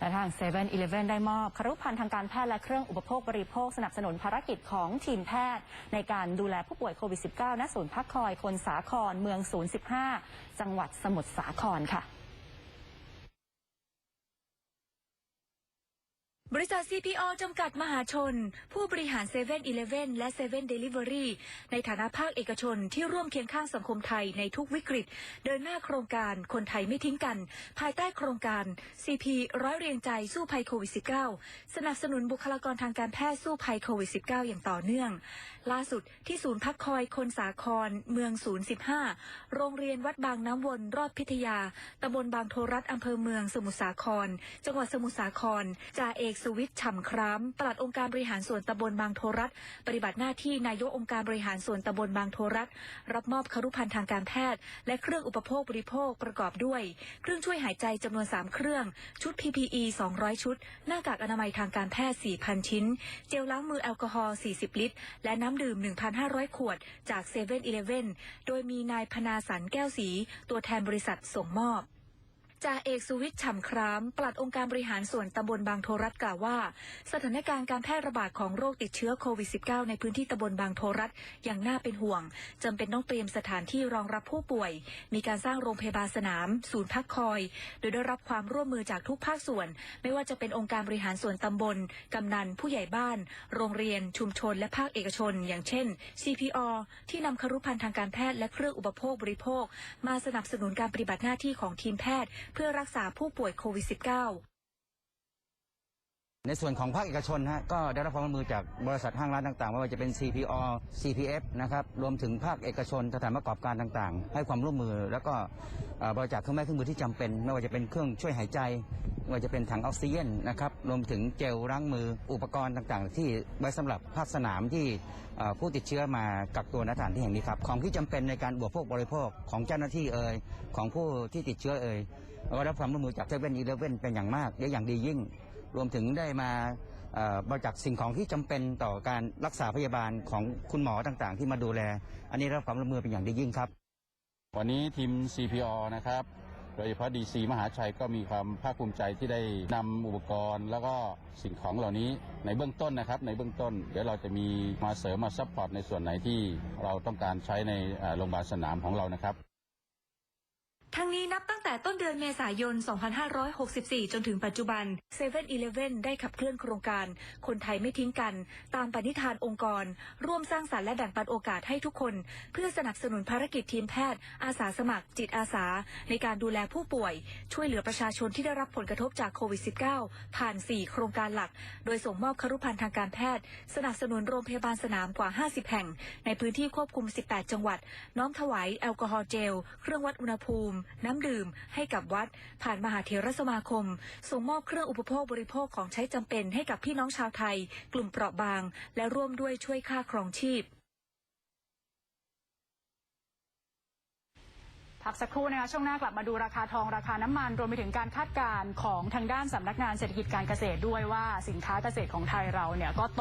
และทาง7 e เ e ่ e อได้มอบครุภัณฑ์ทางการแพทย์และเครื่องอุปโภคบริโภคสนับสนุนภารกิจของทีมแพทย์ ในการดูแลผู้ป่วยโควิด -19 ณศูนย์พักคอยคนสาครเมือง 015 จังหวัดสมุทรสาครค่ะ บริษัท CPO จำกัดมหาชน ผู้บริหาร7 e เ e ่ e อและ7 Delivery ในฐานะภาคเอกชนที่ร่วมเคียงข้างสังคมไทยในทุกวิกฤต เดินหน้าโครงการคนไทยไม่ทิ้งกัน ภายใต้โครงการ CP ร้อยเรียงใจสู้ภัยโควิด -19 สนับสนุนบุคลากรทางการแพทย์สู้ภัยโควิด -19 อย่างต่อเนื่อง ล่าสุดที่ศูนย์พักคอยคนสาคร เมือง015 โรงเรียนวัดบางน้ำวนรอดพิทยาตำบลบางโทรัฐอำเภอเมืองสมุทรสาคร จังหวัดสมุทรสาครจ่าเอกสุวิทย์ฉ่ำคร้ำปลัดองค์การบริหารส่วนตำบลบางโทรัฐปฏิบัติหน้าที่นายกองค์การบริหารส่วนตำบลบางโทรัฐรับมอบครุภัณฑ์ทางการแพทย์ และเครื่องอุปโภคบริโภคประกอบด้วย เครื่องช่วยหายใจจำนวน 3 เครื่อง ชุด PPE 200 ชุด หน้ากากอนามัยทางการแพทย์ 4,000 ชิ้น เจลล้างมือแอลกอฮอล์ 40 ลิตร และน้ำดื่ม 1,500 ขวด จาก7 e เ e ่ e อโดยมีนายพนาสันแก้วสี ตัวแทนบริษัทส่งมอบ จ่าเอกสุวิทย์ฉ่ำครามปลัดองค์การบริหารส่วนตำบลบางโทรัฐกล่าวว่า สถานการณ์การแพร่ระบาดของโรคติดเชื้อโควิด -19 ในพื้นที่ตำบลบางโทรัฐอย่างน่าเป็นห่วงจำเป็นต้องเตรียมสถานที่รองรับผู้ป่วย มีการสร้างโรงพยาบาลสนาม ศูนย์พักคอย โดยได้รับความร่วมมือจากทุกภาคส่วน ไม่ว่าจะเป็นองค์การบริหารส่วนตำบลกำนันผู้ใหญ่บ้าน โรงเรียน ชุมชน และภาคเอกชน อย่างเช่น CPO ที่นำครุภัณฑ์ทางการแพทย์และเครื่องอุปโภคบริโภค มาสนับสนุนการปฏิบัติหน้าที่ของทีมแพทย์เพื่อรักษาผู้ป่วยโควิด -19 ในส่วนของภาคเอกชนฮะก็ได้รับความร่วมมือจากบริษัทห้างร้านต่างๆ ไม่ว่าจะเป็น CPO CPF นะครับรวมถึงภาคเอกชนสถานประกอบการต่างๆ ให้ความร่วมมือ แล้วก็เอ่อบริจาคเครื่องไม้เครื่องมือที่จำเป็น ไม่ว่าจะเป็นเครื่องช่วยหายใจไม่ว่าจะเป็นถังออกซิเจนนะครับรวมถึงเจลล้างมืออุปกรณ์ต่างๆ ที่ไว้สำหรับภาคสนามที่ผู้ติดเชื้อมากักตัวณสถานที่แห่งนี้ครับ ของที่จำเป็นในการบริโภคบริโภคของเจ้าหน้าที่เอ่ยของผู้ที่ติดเชื้อเอ่ย เราก็ได้รับความร่วมมือจากเซเว่นอีเลฟเว่นเป็นอย่างมากและอย่างดียิ่ง รวมถึงได้มาเบริจาคสิ่งของที่จำเป็นต่อการรักษาพยาบาลของคุณหมอต่างๆ ที่มาดูแล อันนี้รับความร่วมมือเป็นอย่างดียิ่งครับ วันนี้ทีม CPO นะครับโดยเฉพาะ DC มหาชัยก็มีความภาคภูมิใจที่ได้นำอุปกรณ์ แล้วก็สิ่งของเหล่านี้ในเบื้องต้นนะครับ ในเบื้องต้น เดี๋ยวเราจะมีมาเสริมมาซัพพอร์ตในส่วนไหนที่เราต้องการใช้ในโรงพยาบาลสนามของเรานะครับ ทั้งนี้นับตั้งแต่ต้นเดือนเมษายน 2564 จนถึงปัจจุบัน7 e เ e ่ e ได้ขับเคลื่อนโครงการ คนไทยไม่ทิ้งกัน ตามปณิธานองค์กร ร่วมสร้างสรรค์และแบ่งปันโอกาสให้ทุกคน เพื่อสนับสนุนภารกิจทีมแพทย์ อาสาสมัคร จิตอาสา ในการดูแลผู้ป่วย ช่วยเหลือประชาชนที่ได้รับผลกระทบจากโควิด -19 ผ่าน 4 โครงการหลัก โดยส่งมอบครุภัณฑ์ทางการแพทย์ สนับสนุนโรงพยาบาลสนามกว่า 50 แห่ง ในพื้นที่ควบคุม 18 จังหวัด น้อมถวายแอลกอฮอล์เจล เครื่องวัดอุณหภูมิน้ำดื่มให้กับวัด ผ่านมหาเถรสมาคม ส่งมอบเครื่องอุปโภคบริโภคของใช้จำเป็นให้กับพี่น้องชาวไทย กลุ่มเปราะบาง และร่วมด้วยช่วยค่าครองชีพพักสักครู่นะคะช่วงหน้ากลับมาดูราคาทองราคาน้ำมัน รวมไปถึงการคาดการณ์ของทางด้านสำนักงานเศรษฐกิจการเกษตรด้วยว่าสินค้าเกษตรของไทยเราเนี่ยก็โต